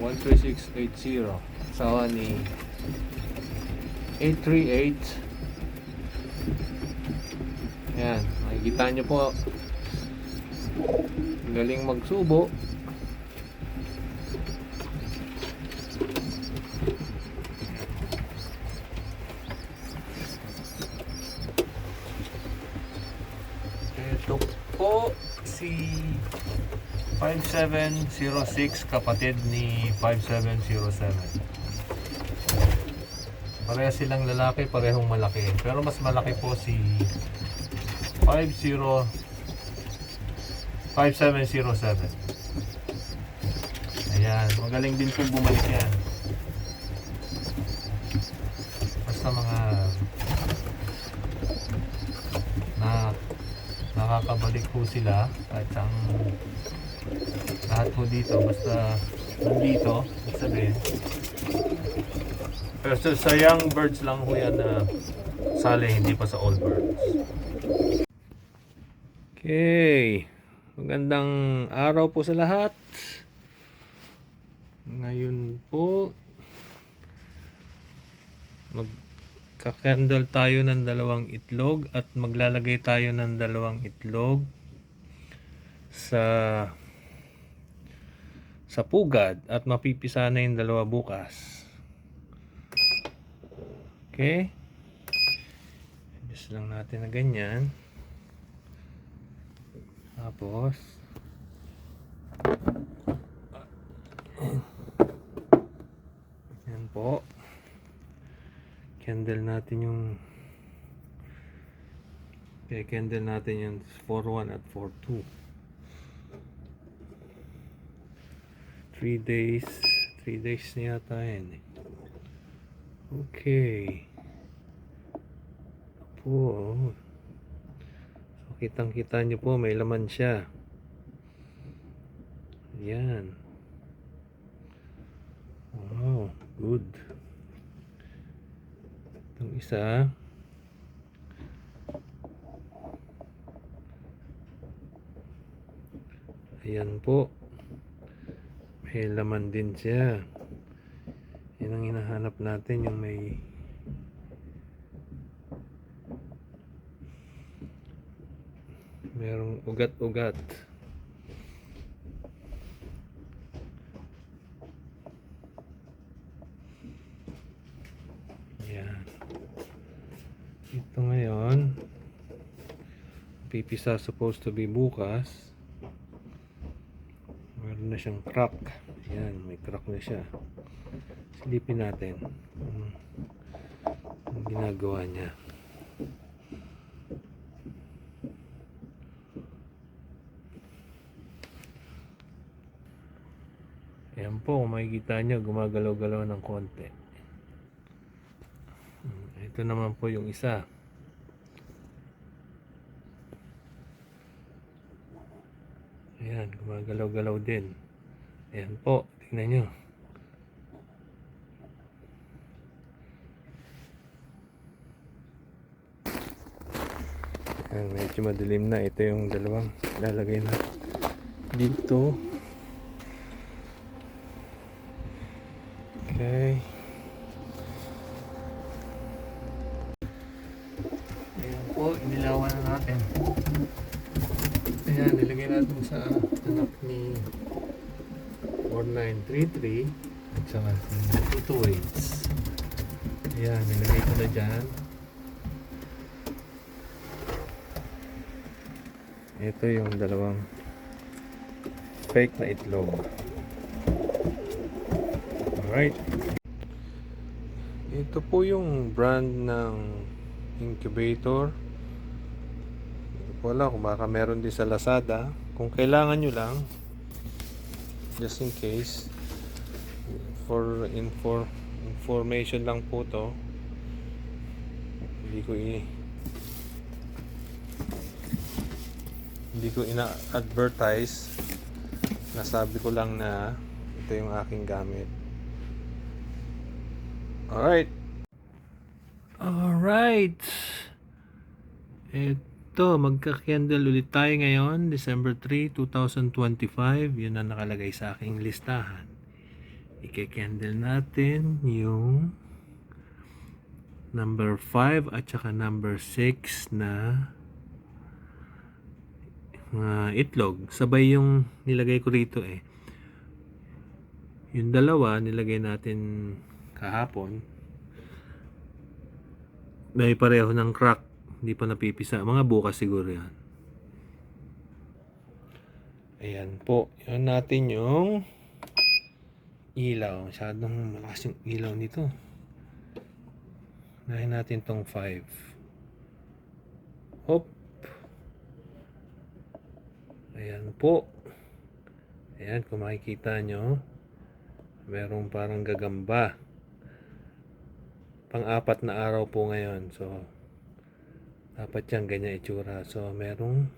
13680. Asawa ni 838. Ayan, makikita nyo po. Galing magsubo. 5706 kapatid ni 5707. Pareha silang lalaki, parehong malaki. Pero mas malaki po si 50 5707. Ayan, magaling din pong bumalik yan. Basta mga na nakakabalik po sila kahit ang lahat po dito basta nandito sabihin. Pero sa, sa young birds lang po yan na sali hindi pa sa old birds. Okay. Magandang araw po sa lahat. Ngayon po mag Kakandle tayo ng dalawang itlog at maglalagay tayo ng dalawang itlog sa sa pugad at mapipisa na yung dalawa bukas. Okay? Adjust lang natin na ganyan. Tapos yan po candle natin yung kaya candle natin yung 4-1 at 4-2 3 days 3 days na yata yan eh. Okay. Po so kitang kita nyo po may laman siya. Yan. Wow good. Itong isa. Ayan po. May laman din siya. Yan ang hinahanap natin yung may merong ugat-ugat. Yan. Ito ngayon, pipisa supposed to be bukas. Meron na siyang crack. Yan, may crack na siya. Silipin natin. Ang, ginagawa niya. Ayan po, kung makikita nyo, gumagalaw-galaw ng konti. Mm, Ito naman po yung isa. Ayan, gumagalaw-galaw din. Ayan po, tingnan nyo. Ayan, medyo madilim na. Ito yung dalawang lalagay na dito. Okay. Ayan po, inilawan. Ayan, nilagay natin sa anak ni 4933 at saka si 228. Ayan, nilagay ko na dyan. Ito yung dalawang fake na itlog. Alright. Ito po yung brand ng incubator. Ko alam kung baka meron din sa Lazada. Kung kailangan nyo lang, just in case, for infor information lang po to. Hindi ko i hindi ko ina-advertise. Nasabi ko lang na ito yung aking gamit. Alright. Alright. Ito Ito, magka-candle ulit tayo ngayon, December 3, 2025. Yun ang nakalagay sa aking listahan. Ike-candle natin yung number 5 at saka number 6 na mga itlog. Sabay yung nilagay ko rito eh. Yung dalawa, nilagay natin kahapon. May pareho ng crack. Hindi pa napipisa. Mga bukas siguro yan. Ayan po. Yun natin yung ilaw. Masyadong malakas yung ilaw nito. Nahin natin tong 5. Hop. Ayan po. Ayan, kung makikita nyo, merong parang gagamba. Pang-apat na araw po ngayon. So, dapat yan ganyan itsura. So, merong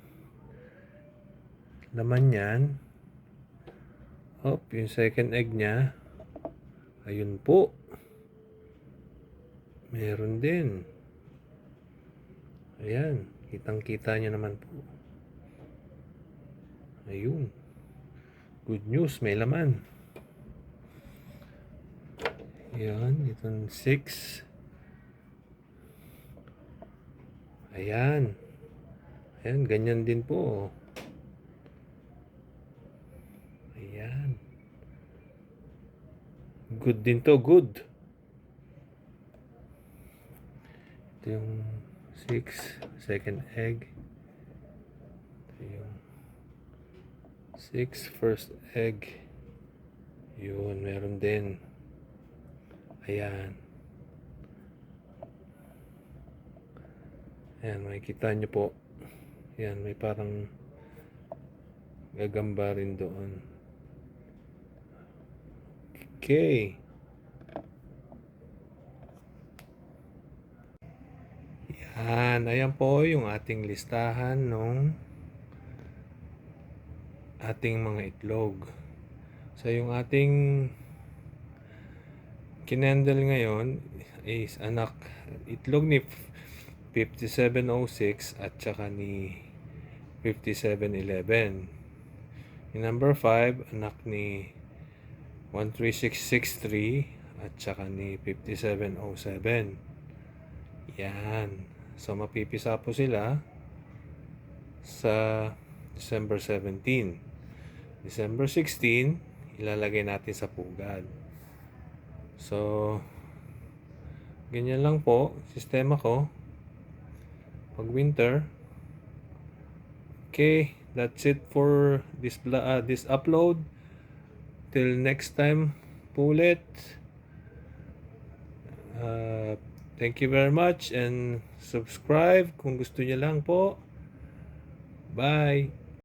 laman yan. Hop, yung second egg niya. Ayun po. Meron din. Ayan, kitang-kita niya naman po. Ayun. Good news, may laman. Ayan, itong 6. Ayan. Ayan, ganyan din po. Ayan. Good din to, good. Ito yung 6, second egg. Ito yung 6, first egg. Yun, meron din. Ayan. Ayan, makikita nyo po. Ayan, may parang gagamba rin doon. Okay. Yan, ayan po yung ating listahan nung ating mga itlog. So, yung ating kinendel ngayon is anak itlog ni 5706 at saka ni 5711. Yung number 5, anak ni 13663 at saka ni 5707. Yan. So, mapipisa po sila sa December 17. December 16, ilalagay natin sa pugad. So, ganyan lang po, sistema ko. Pag winter. Okay, that's it for this uh, this upload. Till next time po ulit. Uh, thank you very much and subscribe kung gusto niyo lang po. Bye.